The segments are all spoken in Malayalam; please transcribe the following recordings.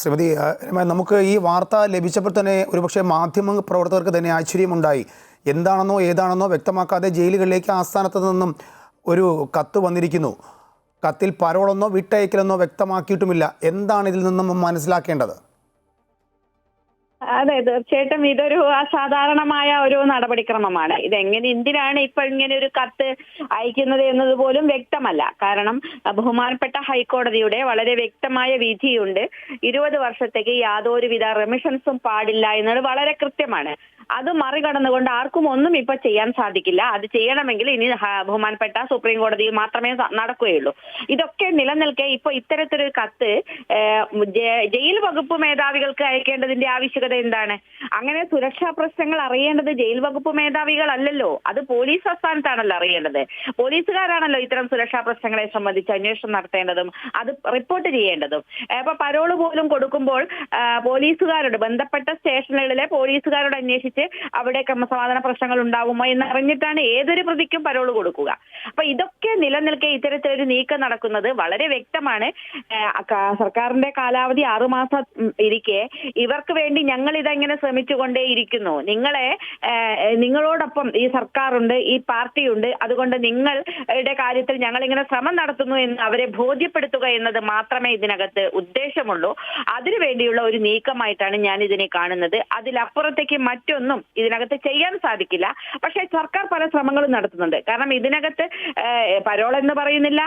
ശ്രീമതി നമുക്ക് ഈ വാർത്ത ലഭിച്ചപ്പോൾ തന്നെ ഒരുപക്ഷെ മാധ്യമ പ്രവർത്തകർക്ക് തന്നെ ആശ്ചര്യമുണ്ടായി. എന്താണെന്നോ ഏതാണെന്നോ വ്യക്തമാക്കാതെ ജയിലുകളിലേക്ക് ആസ്ഥാനത്ത് നിന്നും ഒരു കത്ത് വന്നിരിക്കുന്നു. കത്തിൽ പരോളെന്നോ വിട്ടയക്കലെന്നോ വ്യക്തമാക്കിയിട്ടുമില്ല. എന്താണ് ഇതിൽ നിന്നും മനസ്സിലാക്കേണ്ടത്? അതെ തീർച്ചയായിട്ടും ഇതൊരു അസാധാരണമായ ഒരു നടപടിക്രമമാണ്. ഇതെങ്ങനെ എന്തിനാണ് ഇപ്പൊ ഇങ്ങനെ ഒരു കത്ത് അയക്കുന്നത് എന്നത് പോലും വ്യക്തമല്ല. കാരണം ബഹുമാനപ്പെട്ട ഹൈക്കോടതിയുടെ വളരെ വ്യക്തമായ വിധിയുണ്ട്. ഇരുപത് വർഷത്തേക്ക് യാതൊരുവിധ റെമിഷൻസും പാടില്ല എന്നത് വളരെ കൃത്യമാണ്. അത് മറികടന്നുകൊണ്ട് ആർക്കും ഒന്നും ഇപ്പൊ ചെയ്യാൻ സാധിക്കില്ല. അത് ചെയ്യണമെങ്കിൽ ഇനി ബഹുമാനപ്പെട്ട സുപ്രീം കോടതിയിൽ മാത്രമേ നടക്കുകയുള്ളൂ. ഇതൊക്കെ നിലനിൽക്കെ ഇപ്പൊ ഇത്തരത്തിലൊരു കത്ത് ജയിൽ വകുപ്പ് മേധാവികൾക്ക് അയക്കേണ്ടതിന്റെ ആവശ്യകത എന്താണ്? അങ്ങനെ സുരക്ഷാ പ്രശ്നങ്ങൾ അറിയേണ്ടത് ജയിൽ വകുപ്പ് മേധാവികളല്ലല്ലോ. അത് പോലീസ് ആസ്ഥാനത്താണല്ലോ അറിയേണ്ടത്. പോലീസുകാരാണല്ലോ ഇത്തരം സുരക്ഷാ പ്രശ്നങ്ങളെ സംബന്ധിച്ച് അന്വേഷണം നടത്തേണ്ടതും അത് റിപ്പോർട്ട് ചെയ്യേണ്ടതും. അപ്പൊ പരോൾ പോലും കൊടുക്കുമ്പോൾ പോലീസുകാരോട് ബന്ധപ്പെട്ട സ്റ്റേഷനുകളിലെ പോലീസുകാരോട് അന്വേഷിച്ച് അവിടെ ക്രമസമാധാന പ്രശ്നങ്ങൾ ഉണ്ടാവുമോ എന്ന് അറിഞ്ഞിട്ടാണ് ഏതൊരു പ്രതിക്കും പരോൾ കൊടുക്കുക. അപ്പൊ ഇതൊക്കെ നിലനിൽക്കെ ഇത്തരത്തിലൊരു നീക്കം നടക്കുന്നത് വളരെ വ്യക്തമാണ്. സർക്കാരിന്റെ കാലാവധി ആറുമാസം ഇരിക്കെ. ഇവർക്ക് വേണ്ടി ഞങ്ങൾ ഇതെങ്ങനെ ശ്രമിച്ചുകൊണ്ടേയിരിക്കുന്നു. നിങ്ങളെ നിങ്ങളോടൊപ്പം ഈ സർക്കാരുണ്ട് ഈ പാർട്ടിയുണ്ട്. അതുകൊണ്ട് നിങ്ങളുടെ കാര്യത്തിൽ ഞങ്ങൾ ഇങ്ങനെ ശ്രമം നടത്തുന്നു എന്ന് അവരെ ബോധ്യപ്പെടുത്തുക എന്നത് മാത്രമേ ഇതിനകത്ത് ഉദ്ദേശമുള്ളൂ. അതിനുവേണ്ടിയുള്ള ഒരു നീക്കമായിട്ടാണ് ഞാൻ ഇതിനെ കാണുന്നത്. അതിലപ്പുറത്തേക്ക് മറ്റൊന്നും ഇതിനകത്ത് ചെയ്യാൻ സാധിക്കില്ല. പക്ഷേ സർക്കാർ പല ശ്രമങ്ങളും നടത്തുന്നുണ്ട്. കാരണം ഇതിനകത്ത് പരോൾ എന്ന് പറയുന്നില്ല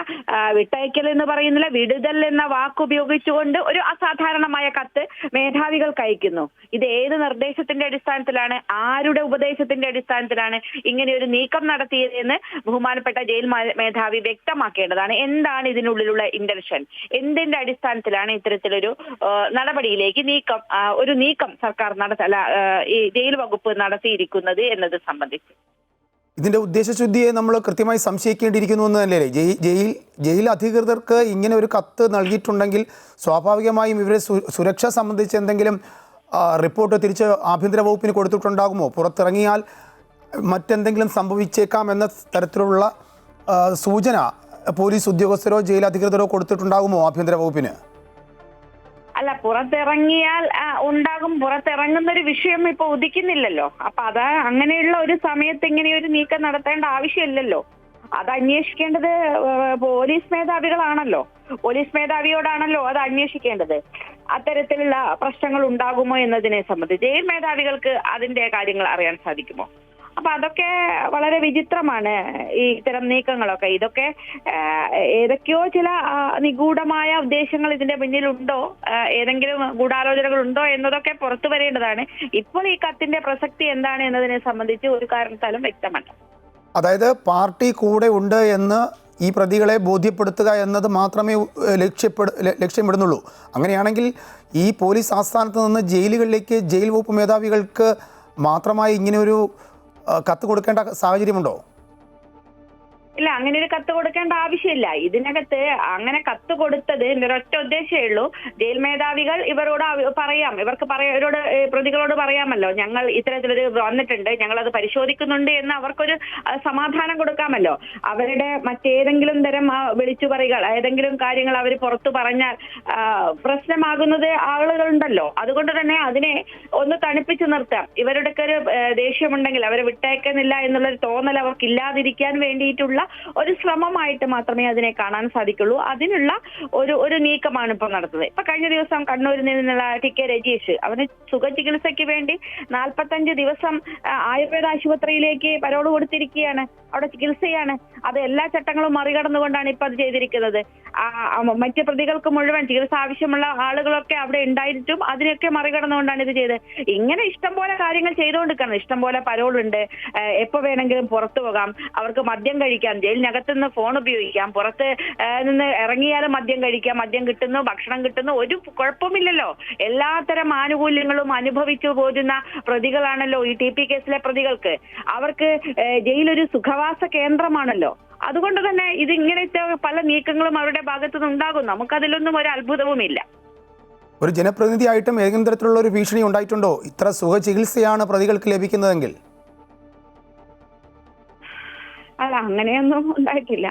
വിട്ടയക്കൽ എന്ന് പറയുന്നില്ല വിടുതൽ എന്ന വാക്ക് ഉപയോഗിച്ചുകൊണ്ട് ഒരു അസാധാരണമായ കത്ത് മേധാവികൾക്ക് അയക്കുന്നു. ഇത് ഏത് നിർദ്ദേശത്തിന്റെ അടിസ്ഥാനത്തിലാണ്? ആരുടെ ഉപദേശത്തിന്റെ അടിസ്ഥാനത്തിലാണ് ഇങ്ങനെ ഒരു നീക്കം നടത്തിയതെന്ന് ബഹുമാനപ്പെട്ട ജയിൽ മേധാവി വ്യക്തമാക്കേണ്ടതാണ്. എന്താണ് ഇതിനുള്ളിലുള്ള ഇന്റൻഷൻ എന്തിന്റെ അടിസ്ഥാനത്തിലാണ് ഇത്തരത്തിലൊരു നടപടിയിലേക്ക് നീക്കം ഒരു നീക്കം സർക്കാർ നടത്ത ഈ ജയിൽ വകുപ്പ് നടത്തിയിരിക്കുന്നത് എന്നത് സംബന്ധിച്ച്? ഇതിന്റെ ഉദ്ദേശശുദ്ധിയെ നമ്മൾ കൃത്യമായി സംശയിക്കേണ്ടിയിരിക്കുന്നു എന്ന് തന്നെയല്ലേ? ജയിൽ ജയിൽ അധികൃതർക്ക് ഇങ്ങനെ ഒരു കത്ത് നൽകിയിട്ടുണ്ടെങ്കിൽ സ്വാഭാവികമായും ഇവരെ സുരക്ഷ സംബന്ധിച്ച് എന്തെങ്കിലും റിപ്പോർട്ട് തിരിച്ച് ആഭ്യന്തര വകുപ്പിന് കൊടുത്തിട്ടുണ്ടാകുമോ? പുറത്തിറങ്ങിയാൽ മറ്റെന്തെങ്കിലും സംഭവിച്ചേക്കാം എന്ന തരത്തിലുള്ള സൂചന പോലീസ് ഉദ്യോഗസ്ഥരോ ജയിൽ അധികൃതരോ കൊടുത്തിട്ടുണ്ടാകുമോ ആഭ്യന്തര വകുപ്പിന്? അല്ല പുറത്തിറങ്ങിയാൽ ഉണ്ടാകും. പുറത്തിറങ്ങുന്ന ഒരു വിഷയം ഇപ്പൊ ഉദിക്കുന്നില്ലല്ലോ. അപ്പൊ അത് അങ്ങനെയുള്ള ഒരു സമയത്ത് ഇങ്ങനെ ഒരു നീക്കം നടത്തേണ്ട ആവശ്യമില്ലല്ലോ. അത് അന്വേഷിക്കേണ്ടത് പോലീസ് മേധാവികളാണല്ലോ. പോലീസ് മേധാവിയോടാണല്ലോ അത് അന്വേഷിക്കേണ്ടത്. അത്തരത്തിലുള്ള പ്രശ്നങ്ങൾ ഉണ്ടാകുമോ എന്നതിനെ സംബന്ധിച്ച് ജയിൽ മേധാവികൾക്ക് അതിന്റെ കാര്യങ്ങൾ അറിയാൻ സാധിക്കുമോ? അപ്പൊ അതൊക്കെ വളരെ വിചിത്രമാണ് ഈ ഇത്തരം നീക്കങ്ങളൊക്കെ. ഇതൊക്കെ ഏതൊക്കെയോ ചില നിഗൂഢമായ ഉദ്ദേശങ്ങൾ ഇതിന്റെ പിന്നിലുണ്ടോ ഏതെങ്കിലും ഗൂഢാലോചനകൾ ഉണ്ടോ എന്നതൊക്കെ പുറത്തു വരേണ്ടതാണ്. ഇപ്പോൾ ഈ കത്തിന്റെ പ്രസക്തി എന്താണ് എന്നതിനെ സംബന്ധിച്ച് ഒരു കാരണത്താലും വ്യക്തമല്ല. അതായത് പാർട്ടി കൂടെ ഉണ്ട് എന്ന് ഈ പ്രതികളെ ബോധ്യപ്പെടുത്തുക എന്നത് മാത്രമേ ലക്ഷ്യപ്പെടു ലക്ഷ്യമിടുന്നുള്ളൂ. അങ്ങനെയാണെങ്കിൽ ഈ പോലീസ് ആസ്ഥാനത്ത് നിന്ന് ജയിലുകളിലേക്ക് ജയിൽ വകുപ്പ് മേധാവികൾക്ക് മാത്രമായി ഇങ്ങനെ ഒരു കത്ത് കൊടുക്കേണ്ട സാഹചര്യമുണ്ടോ? ഇല്ല അങ്ങനെ ഒരു കത്ത് കൊടുക്കേണ്ട ആവശ്യമില്ല. ഇതിനകത്ത് അങ്ങനെ കത്ത് കൊടുത്തത് ഒരൊറ്റ ഉദ്ദേശമേ ഉള്ളൂ. ജയിൽ മേധാവികൾ ഇവരോട് പറയാം. ഇവർക്ക് ഇവരോട് പ്രതികളോട് പറയാമല്ലോ. ഞങ്ങൾ ഇത്തരത്തിലൊരു വന്നിട്ടുണ്ട്. ഞങ്ങൾ അത് പരിശോധിക്കുന്നുണ്ട് എന്ന് അവർക്കൊരു സമാധാനം കൊടുക്കാമല്ലോ. അവരുടെ മറ്റേതെങ്കിലും തരം വിളിച്ചു വിളിച്ചുപറികൾ ഏതെങ്കിലും കാര്യങ്ങൾ അവർ പുറത്തു പറഞ്ഞാൽ പ്രശ്നമാകുന്നത് ആളുകളുണ്ടല്ലോ. അതുകൊണ്ട് തന്നെ അതിനെ ഒന്ന് തണുപ്പിച്ചു നിർത്താം. ഇവരുടെ ഒരു ദേഷ്യമുണ്ടെങ്കിൽ അവരെ വിട്ടയക്കുന്നില്ല എന്നുള്ളൊരു തോന്നൽ അവർക്ക് ഇല്ലാതിരിക്കാൻ വേണ്ടിയിട്ടുള്ള ഒരു ശ്രമമായിട്ട് മാത്രമേ അതിനെ കാണാൻ സാധിക്കുള്ളൂ. അതിനുള്ള ഒരു ഒരു നീക്കമാണ് ഇപ്പോൾ നടത്തുന്നത് ഇപ്പൊ കഴിഞ്ഞ ദിവസം കണ്ണൂരിൽ നിന്നുള്ള ടി കെ രജീഷ് അവന് സുഖചികിത്സയ്ക്ക് വേണ്ടി നാൽപ്പത്തഞ്ച് ദിവസം ആയുർവേദ ആശുപത്രിയിലേക്ക് പരോട് കൊടുത്തിരിക്കുകയാണ്. അവിടെ ചികിത്സയാണ്. അത് എല്ലാ ചട്ടങ്ങളും മറികടന്നുകൊണ്ടാണ് ഇപ്പൊ അത് ചെയ്തിരിക്കുന്നത്. മറ്റ് പ്രതികൾക്ക് മുഴുവൻ ചികിത്സ ആവശ്യമുള്ള ആളുകളൊക്കെ അവിടെ ഉണ്ടായിട്ടും അതിനൊക്കെ മറികടന്നുകൊണ്ടാണ് ഇത് ചെയ്തത്. ഇങ്ങനെ ഇഷ്ടം പോലെ കാര്യങ്ങൾ ചെയ്തുകൊണ്ടിരിക്കണം ഇഷ്ടം പോലെ പരോളുണ്ട്. എപ്പോ വേണമെങ്കിലും പുറത്തു പോകാം. അവർക്ക് മദ്യം കഴിക്കാം. ജയിലിനകത്ത് നിന്ന് ഫോൺ ഉപയോഗിക്കാം. പുറത്ത് നിന്ന് ഇറങ്ങിയാലും മദ്യം കഴിക്കാം. മദ്യം കിട്ടുന്നു ഭക്ഷണം കിട്ടുന്നു. ഒരു കുഴപ്പമില്ലല്ലോ എല്ലാത്തരം ആനുകൂല്യങ്ങളും അനുഭവിച്ചു പോരുന്ന പ്രതികളാണല്ലോ ഈ ടി പി കേസിലെ പ്രതികൾക്ക്. അവർക്ക് ജയിലൊരു ജയിലൊരു സുഖവാസ കേന്ദ്രമാണല്ലോ. അതുകൊണ്ട് തന്നെ ഇത് ഇങ്ങനത്തെ പല നീക്കങ്ങളും അവരുടെ ഭാഗത്തുനിന്ന് ഉണ്ടാകും നമുക്കതിലൊന്നും ഒരു അത്ഭുതവുമില്ല. ഒരു ജനപ്രതിനിധിയായിട്ടും ഏതെങ്കിലും തരത്തിലുള്ള ഒരു ഭീഷണി ഉണ്ടായിട്ടുണ്ടോ? ഇത്ര സുഖ ചികിത്സയാണ് പ്രതികൾക്ക് ലഭിക്കുന്നതെങ്കിൽ. അല്ല അങ്ങനെയൊന്നും ഉണ്ടായിട്ടില്ല.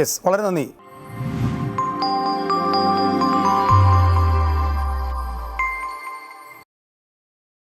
യെസ് വളരെ നന്ദി.